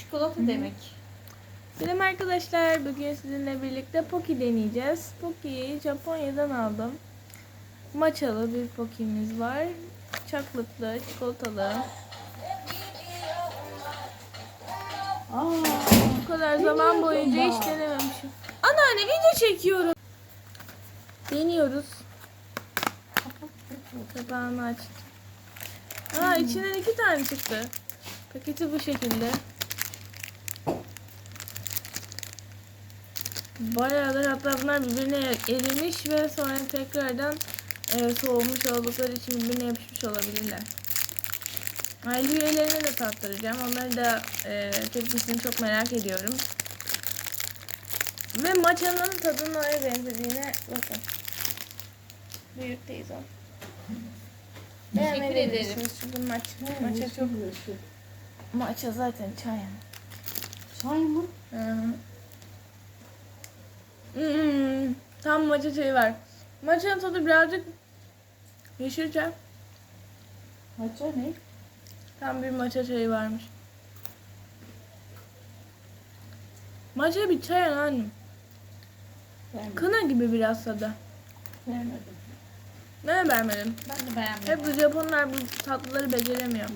Çikolata demek. Selam arkadaşlar. Bugün sizinle birlikte Poki deneyeceğiz. Poki'yi Japonya'dan aldım. Matchalı bir Poki'miz var. Çaklıklı, çikolatalı. Aa, Bu kadar zaman boyunca hiç denememişim. Anneanne video çekiyorum. Deniyoruz. Kapağını açtım. Aa içinden iki tane çıktı. Paketi bu şekilde. Bayağıdır hatta bunlar birbirine erimiş ve sonra tekrardan e, soğumuş oldukları için birbirine yapışmış olabilirler. Aile üyelerine de tattıracağım. Onları da e, tepkisini çok merak ediyorum. Ve maçanın tadının neye benzediğine bakın. Büyük teyzem. Teşekkür ederim. Çünkü maç, maça çok... Maça zaten çay. Çay mı? Hı hı. Hmm, tam maça çayı var. Maçanın tadı birazcık yeşil çay. Maça ne? Tam bir maça çayı varmış. Maça bir çay anne. Kına gibi biraz tadı. Beğenmedim. Ne beğenmedim. Ben de beğenmedim. Hep bu Japonlar bu tatlıları beceremiyor.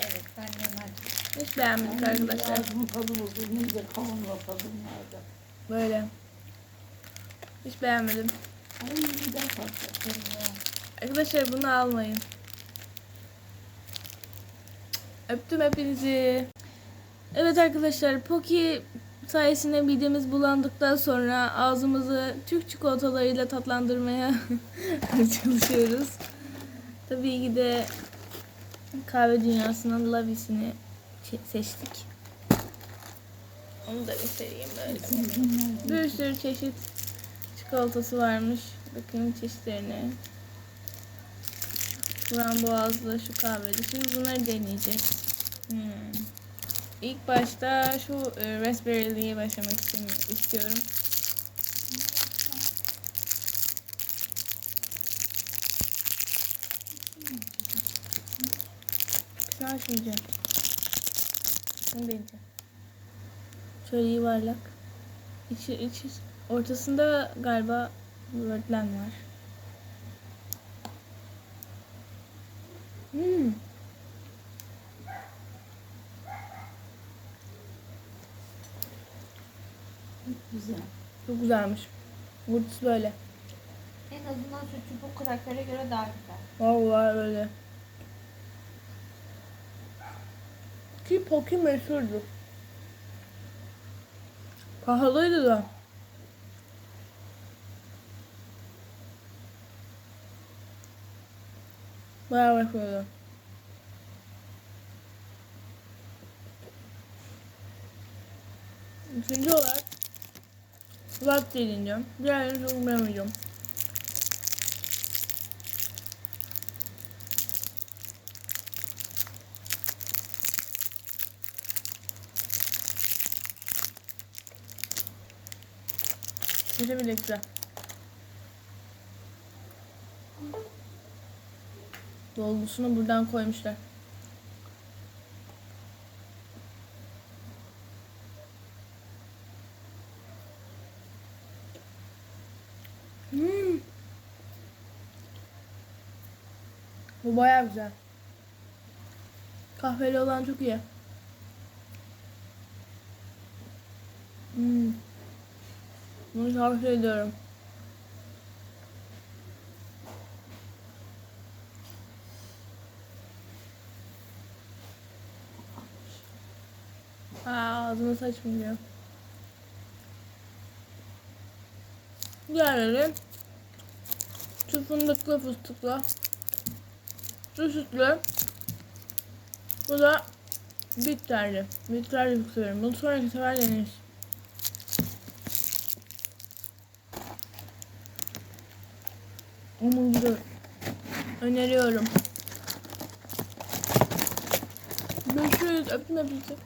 Evet ben de beğenmedim. Hiç beğenmedik arkadaşlar. Ağzımın tadı bozuldu. Ne de kavunla tadım nerede? Böyle. Hiç beğenmedim. Arkadaşlar bunu almayın. Öptüm hepinizi. Evet arkadaşlar Poki sayesinde midemiz bulandıktan sonra ağzımızı Türk çikolatalarıyla tatlandırmaya çalışıyoruz. Tabii ki de kahve dünyasının Lavis'ini seçtik. Onu da göstereyim böyle. Bir sürü çeşit çikolatası varmış. Bakın çeşitlerine. Frambuazlı şu kahveli. Şimdi bunları deneyeceğiz. Hmm. İlk başta şu e, raspberry'liye başlamak istiyorum. Şunu açmayacağım. Şunu deneyeceğim. Şöyle yuvarlak. İçi, içi, ortasında galiba böğürtlen var. Hmm. Güzel. Çok güzelmiş. Burası böyle. En azından şu çubuk krakere göre daha güzel. Vallahi öyle. Ki Poki meşhurdu. Pahalıydı da. Bayağı meşhurdu. Üçüncü olarak Latte deneyeceğim. Diğerlerini çok beğenmeyeceğim. Şöyle bile güzel. Dolgusunu buradan koymuşlar. Hmm. Bu bayağı güzel. Kahveli olan çok iyi. Hmm. Bunu tavsiye ediyorum. Aa, ağzıma saçmalıyor. Diğerleri şu fındıklı fıstıklı şu sütlü bu da bitterli. Bitterli severim. Bunu sonraki sefer deneriz. Umutlu. Öneriyorum. Görüşürüz. Öptüm hepinizi.